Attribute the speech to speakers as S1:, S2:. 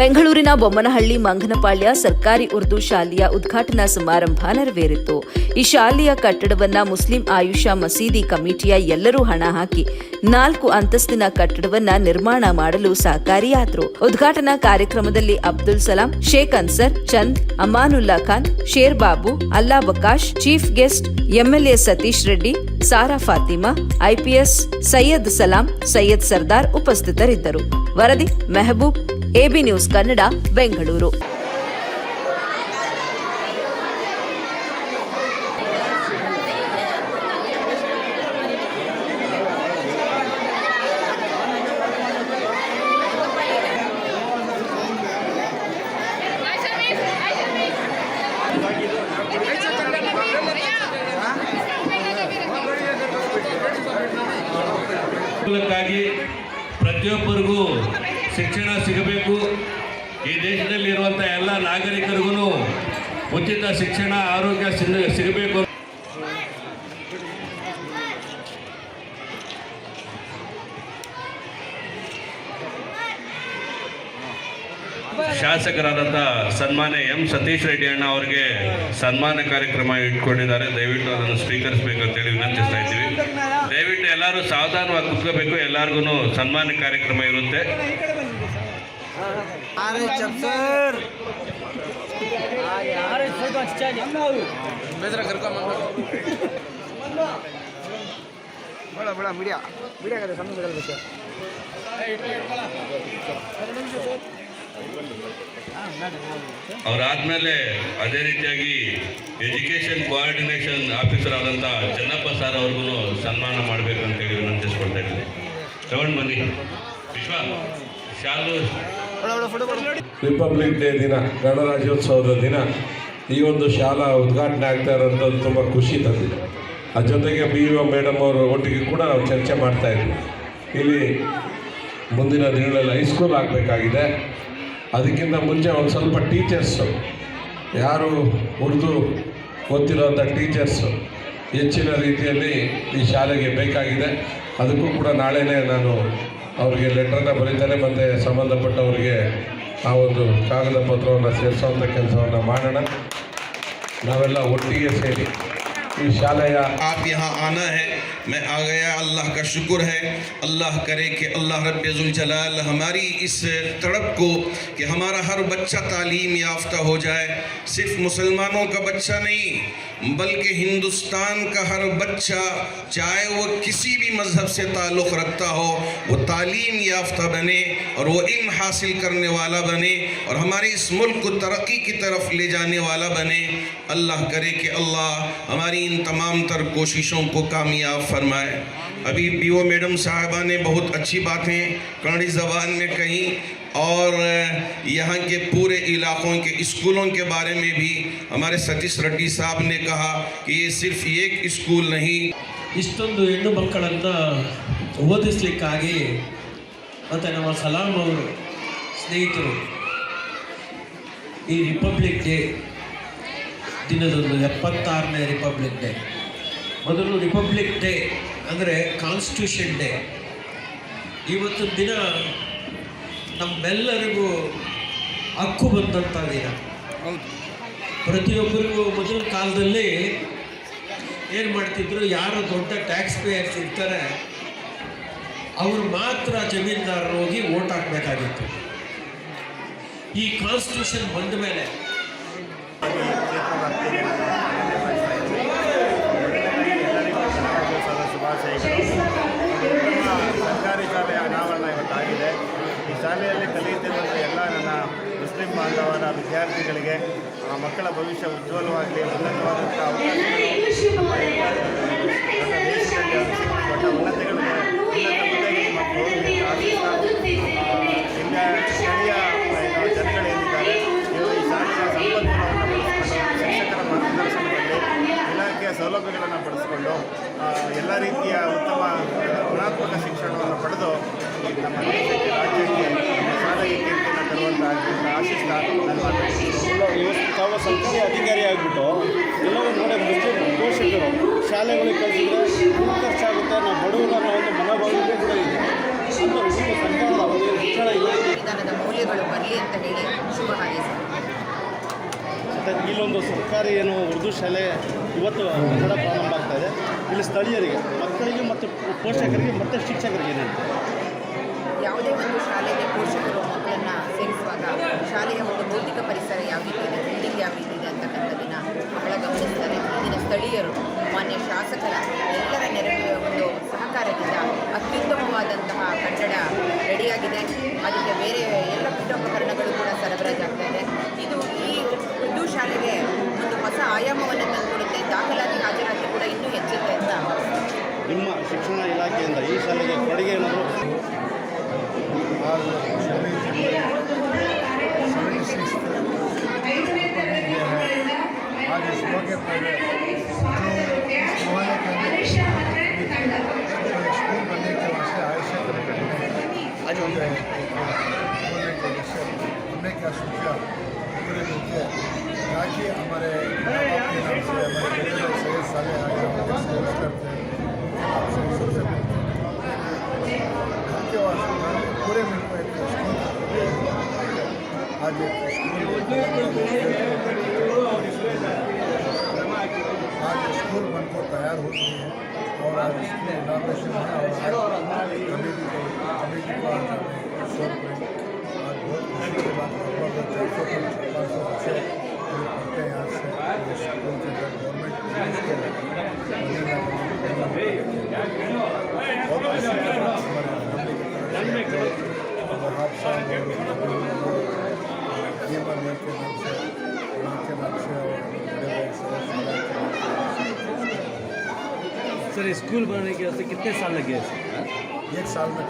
S1: ಬೆಂಗಳೂರಿನ ಬೊಮ್ಮನಹಳ್ಳಿ ಮಂಗನಪಾಳ್ಯ ಸರ್ಕಾರಿ ಉರ್ದು ಶಾಲೆಯ ಉದ್ಘಾಟನಾ ಸಮಾರಂಭ ನೆರವೇರಿತು. ಈ ಶಾಲೆಯ ಕಟ್ಟಡವನ್ನ ಮುಸ್ಲಿಂ ಆಯುಷ ಮಸೀದಿ ಕಮಿಟಿಯ ಎಲ್ಲರೂ ಹಣ ಹಾಕಿ ನಾಲ್ಕು ಅಂತಸ್ತಿನ ಕಟ್ಟಡವನ್ನ ನಿರ್ಮಾಣ ಮಾಡಲು ಸಹಕಾರಿಯಾದರು. ಉದ್ಘಾಟನಾ ಕಾರ್ಯಕ್ರಮದಲ್ಲಿ Abdul Salam, Sheikh Ansar, Chand, Amanullah Khan, Sher Babu, Allah Bakash, chief guest, MLA Satish Reddy, Sara Fatima IPS Syed Salam, Syed Sardar ಉಪಸ್ಥಿತರಿದ್ದರು. ವರದಿ, ಮೆಹಬೂಬ್ ಎಬಿ ನ್ಯೂಸ್ ಕನ್ನಡ ಬೆಂಗಳೂರು.
S2: ಪ್ರತಿಯೊಬ್ಬರಿಗೂ ಶಿಕ್ಷಣ ಸಿಗಬೇಕು. ಈ ದೇಶದಲ್ಲಿರುವಂಥ ಎಲ್ಲ ನಾಗರಿಕರಿಗೂ ಉಚಿತ ಶಿಕ್ಷಣ ಆರೋಗ್ಯ ಸಿಗಬೇಕು. ಶಾಸಕರಾದಂಥ ಸನ್ಮಾನ್ಯ ಎಂ ಸತೀಶ್ ರೆಡ್ಡಿ ಅಣ್ಣ ಅವರಿಗೆ ಸನ್ಮಾನ ಕಾರ್ಯಕ್ರಮ ಇಟ್ಕೊಂಡಿದ್ದಾರೆ. ದಯವಿಟ್ಟು ಅದನ್ನು ಸ್ವೀಕರಿಸಬೇಕು ಅಂತೇಳಿ ವಿನಂತಿಸ್ತಾ ಇದ್ದೀವಿ. ದಯವಿಟ್ಟು ಎಲ್ಲರೂ ಸಾವಧಾನವಾಗಿ ಕುತ್ಕೋಬೇಕು. ಎಲ್ಲರಿಗೂ ಸನ್ಮಾನ ಕಾರ್ಯಕ್ರಮ ಇರುತ್ತೆ.
S3: अरे
S2: ಅವರಾದ್ಮೇಲೆ ಅದೇ ರೀತಿಯಾಗಿ ಎಜುಕೇಷನ್ ಕೋಆರ್ಡಿನೇಷನ್ ಆಫೀಸರ್ ಆದಂಥ ಚನ್ನಪ್ಪ ಸರ್ ಅವ್ರಿಗೂ ಸನ್ಮಾನ ಮಾಡಬೇಕು ಅಂತ ಹೇಳಿ ವಿನಂತಿಸ್ಕೊಳ್ತಾ ಇದ್ದೀನಿ. ತಗೊಂಡ್ ಬನ್ನಿ. ವಿಶ್ವ, ಶಾಲು.
S4: ರಿಪಬ್ಲಿಕ್ ಡೇ ದಿನ, ಗಣರಾಜ್ಯೋತ್ಸವದ ದಿನ. ಈ ಒಂದು ಶಾಲಾ ಉದ್ಘಾಟನೆ ಆಗ್ತಾ ಇರೋಂಥದ್ದು ತುಂಬ ಖುಷಿ ತಂದಿದೆ. ಆ ಜೊತೆಗೆ ಬಿ ಒ ಮೇಡಮ್ ಅವರು ಒಟ್ಟಿಗೆ ಕೂಡ ನಾವು ಚರ್ಚೆ ಮಾಡ್ತಾ ಇದ್ವಿ. ಇಲ್ಲಿ ಮುಂದಿನ ದಿನಗಳಲ್ಲಿ ಹೈಸ್ಕೂಲ್ ಆಗಬೇಕಾಗಿದೆ. ಅದಕ್ಕಿಂತ ಮುಂಚೆ ಒಂದು ಸ್ವಲ್ಪ ಟೀಚರ್ಸು ಯಾರು ಉರ್ದು ಗೊತ್ತಿರೋಂಥ ಟೀಚರ್ಸು ಹೆಚ್ಚಿನ ರೀತಿಯಲ್ಲಿ ಈ ಶಾಲೆಗೆ ಬೇಕಾಗಿದೆ. ಅದಕ್ಕೂ ಕೂಡ ನಾಳೆನೇ ನಾನು ಅವರಿಗೆ ಲೆಟ್ರನ್ನ ಬರೀತಾನೆ ಮತ್ತು ಸಂಬಂಧಪಟ್ಟವರಿಗೆ ಆ ಒಂದು ಕಾಗದ ಪತ್ರವನ್ನು ಸೇರಿಸೋವಂಥ ಕೆಲಸವನ್ನು ಮಾಡೋಣ. ನಾವೆಲ್ಲ ಒಟ್ಟಿಗೆ ಸೇರಿ. آپ یہاں
S5: آنا ہے، میں آ گیا، اللہ کا شکر ہے۔ اللہ کرے کہ اللہ رب الجلال ہماری اس تڑپ کو کہ ہمارا ہر بچہ تعلیم یافتہ ہو جائے۔ صرف مسلمانوں کا بچہ نہیں، بلکہ ہندوستان کا ہر بچہ، چاہے وہ کسی بھی مذہب سے تعلق رکھتا ہو، وہ تعلیم یافتہ بنے اور وہ علم حاصل کرنے والا بنے اور ہمارے اس ملک کو ترقی کی طرف لے جانے والا بنے۔ اللہ کرے کہ اللہ ہماری ان تمام تر کوششوں کو کامیاب فرمائے۔ ابھی بی میڈم صاحبہ نے بہت اچھی باتیں کنڈی زبان میں کہیں اور یہاں کے پورے علاقوں کے اسکولوں کے بارے میں بھی ہمارے ستیس ریڈی صاحب نے کہا کہ یہ صرف ایک اسکول نہیں۔ اسٹن دو انڈو بکڑتا وہ
S6: ಇಷ್ಟೊಂದು ಹೆಣ್ಣು ಮಕ್ಕಳನ್ನು ہوتا ہے نمال سلام اور ಸ್ನೇಹಿತರು یہ ریپبلک ಡೇ ದಿನದಂದು ಎಪ್ಪತ್ತಾರನೇ ರಿಪಬ್ಲಿಕ್ ಡೇ ಮೊದಲು ರಿಪಬ್ಲಿಕ್ ಡೇ ಅಂದರೆ ಕಾನ್ಸ್ಟಿಟ್ಯೂಷನ್ ಡೇ ಇವತ್ತು ದಿನ ನಮ್ಮೆಲ್ಲರಿಗೂ ಹಕ್ಕು ಬಂದಂಥ ದಿನ. ಪ್ರತಿಯೊಬ್ಬರಿಗೂ ಮೊದಲ ಕಾಲದಲ್ಲಿ ಏನು ಮಾಡ್ತಿದ್ರು ಯಾರು ದೊಡ್ಡ ಟ್ಯಾಕ್ಸ್ ಪೇಯರ್ಸ್ ಇರ್ತಾರೆ ಅವರು ಮಾತ್ರ ಜಮೀನ್ದಾರರು ಹೋಗಿ ಓಟ್ ಹಾಕಬೇಕಾಗಿತ್ತು. ಈ ಕಾನ್ಸ್ಟಿಟ್ಯೂಷನ್ ಬಂದ ಮೇಲೆ
S7: ಶಾಲೆಯಲ್ಲಿ ಕಲಿಯುತ್ತಿರುವಂಥ ಎಲ್ಲ ನನ್ನ ಮುಸ್ಲಿಂ ಬಾಂಧವರ ವಿದ್ಯಾರ್ಥಿಗಳಿಗೆ ಆ ಮಕ್ಕಳ ಭವಿಷ್ಯ ಉಜ್ವಲವಾಗಲಿ ಉನ್ನತವಾದಂಥ ಅವಕಾಶಗಳು ನಮ್ಮ ದೊಡ್ಡ ದೇಶದಲ್ಲಿ ಅದು ಸಿಗಲಿ, ದೊಡ್ಡ ಉನ್ನತಗಳಿಗೆ ಉನ್ನತ ಹುದ್ದೆಗೆ ನಿಮ್ಮ ಹೋಗಲಿ ಆಶಿಸ್ತಾ, ಆ, ಇಲ್ಲಿಯ ಸ್ಥಳೀಯ ಏನು ಜನಗಳೇನಿದ್ದಾರೆ ಇವರು ಈ ಶಾಲೆಯ ಸಂಪನ್ಮೂಲವನ್ನು ಬಳಸಿಕೊಂಡು ಶಿಕ್ಷಕರ ಮಾರ್ಗದರ್ಶನದಲ್ಲಿ ಇಲಾಖೆಯ ಸೌಲಭ್ಯಗಳನ್ನು ಪಡಿಸ್ಕೊಂಡು ಆ, ಎಲ್ಲ ರೀತಿಯ
S8: ತಾವು ಸರ್ಕಾರಿ ಅಧಿಕಾರಿ ಆಗಿಬಿಟ್ಟು ಎಲ್ಲರೂ ನೋಡೋಕೆ ಮುಸ್ಲಿಂ ಪೋಷಕರು ಶಾಲೆಗಳಿಗೆ ಕಳಿಸಿದ್ರೆ ಖರ್ಚಾಗುತ್ತೆ ನಾವು ಬಡವರು ಅನ್ನೋ ಒಂದು ಮನೋಭಾವನೆ ಕೂಡ ಇದೆ ಅಂತ ಸರ್ಕಾರದ ಅವಧಿಯಲ್ಲಿ ಶಿಕ್ಷಣ ಇಲ್ಲ
S9: ಮೌಲ್ಯಗಳು ಬರಲಿ ಅಂತ ಹೇಳಿ ಶುಭ ಹಾರೈಸಿದೆ
S8: ಮತ್ತು ಇಲ್ಲೊಂದು ಸರ್ಕಾರಿ ಏನು ಉರ್ದು ಶಾಲೆ ಇವತ್ತು ಕನ್ನಡ ಪ್ರಾರಂಭ ಆಗ್ತಾ ಇದೆ. ಇಲ್ಲಿ ಸ್ಥಳೀಯರಿಗೆ ಮಕ್ಕಳಿಗೆ ಮತ್ತು ಪೋಷಕರಿಗೆ ಮತ್ತು ಶಿಕ್ಷಕರಿಗೆ ಏನು ಹೇಳ್ತಾರೆ
S9: ಯಾವುದೇ ಒಂದು ಶಾಲೆಗೆ ಪೋಷಕರು ಶಾಲೆಯ ಒಂದು ಭೌತಿಕ ಪರಿಸರ ಯಾವ ರೀತಿ ಇದೆ ಬಿಲ್ಡಿಂಗ್ ಯಾವ ರೀತಿ ಇದೆ ಅಂತಕ್ಕಂಥದ್ದನ್ನು ಬಹಳ ಗಮನಿಸ್ತಾರೆ. ಇಲ್ಲಿನ ಸ್ಥಳೀಯರು, ಮಾನ್ಯ ಶಾಸಕರ ಎಲ್ಲರ ನೆರವಿನ ಒಂದು ಸಹಕಾರದಿಂದ ಅತ್ಯುತ್ತಮವಾದಂತಹ ಕಟ್ಟಡ ರೆಡಿಯಾಗಿದೆ. ಅದಕ್ಕೆ ಬೇರೆ ಎಲ್ಲ ಪೀಠೋಪಕರಣಗಳು ಕೂಡ ಸರಬರಾಜಾಗ್ತಾ ಇದೆ. ಇದು ಈ ಉರ್ದು ಶಾಲೆಗೆ ಒಂದು ಹೊಸ ಆಯಾಮವನ್ನು ತಂದುಕೊಡುತ್ತೆ. ದಾಖಲಾತಿ ಹಾಜರಾತಿ ಕೂಡ ಇನ್ನೂ ಹೆಚ್ಚುತ್ತೆ ಅಂತ.
S8: ನಿಮ್ಮ ಶಿಕ್ಷಣ ಇಲಾಖೆಯಿಂದ ಈ ಶಾಲೆಗೆ ಕೊಡುಗೆ ಏನಾದರೂ?
S10: आज इस मौके पर जो इस मोहल्ले के अंदर एक स्कूल बनने के वास्ते आयशा कलेक्टर ने आज जो है मोहल्ले के विषय हमने क्या सोचा पूरे मिलकर ताकि हमारे माँ बाप के नाम से हमारे बड़े बड़े सैयद साले आए हमारे सैयद करते हैं आपसे सबसे उनके वास्ते पूरे मिल को एक स्कूल आज एक स्कूल آج اسکول بن کر تیار ہو چکی ہے اور آج اس کی اناگریشن ہے اور آج کمیٹی کو کمیٹی کو آج ہم نے آج بہت خوشی کے بعد لگ بھگ چار سو پانچ سو بچے پڑھتے ہیں آج سے اسکول کے اندر گورنمنٹ اور آپ سامنے
S8: کے نام سے سر اسکول بنانے کے واسطے کتنے
S10: سال لگے ایک سال میں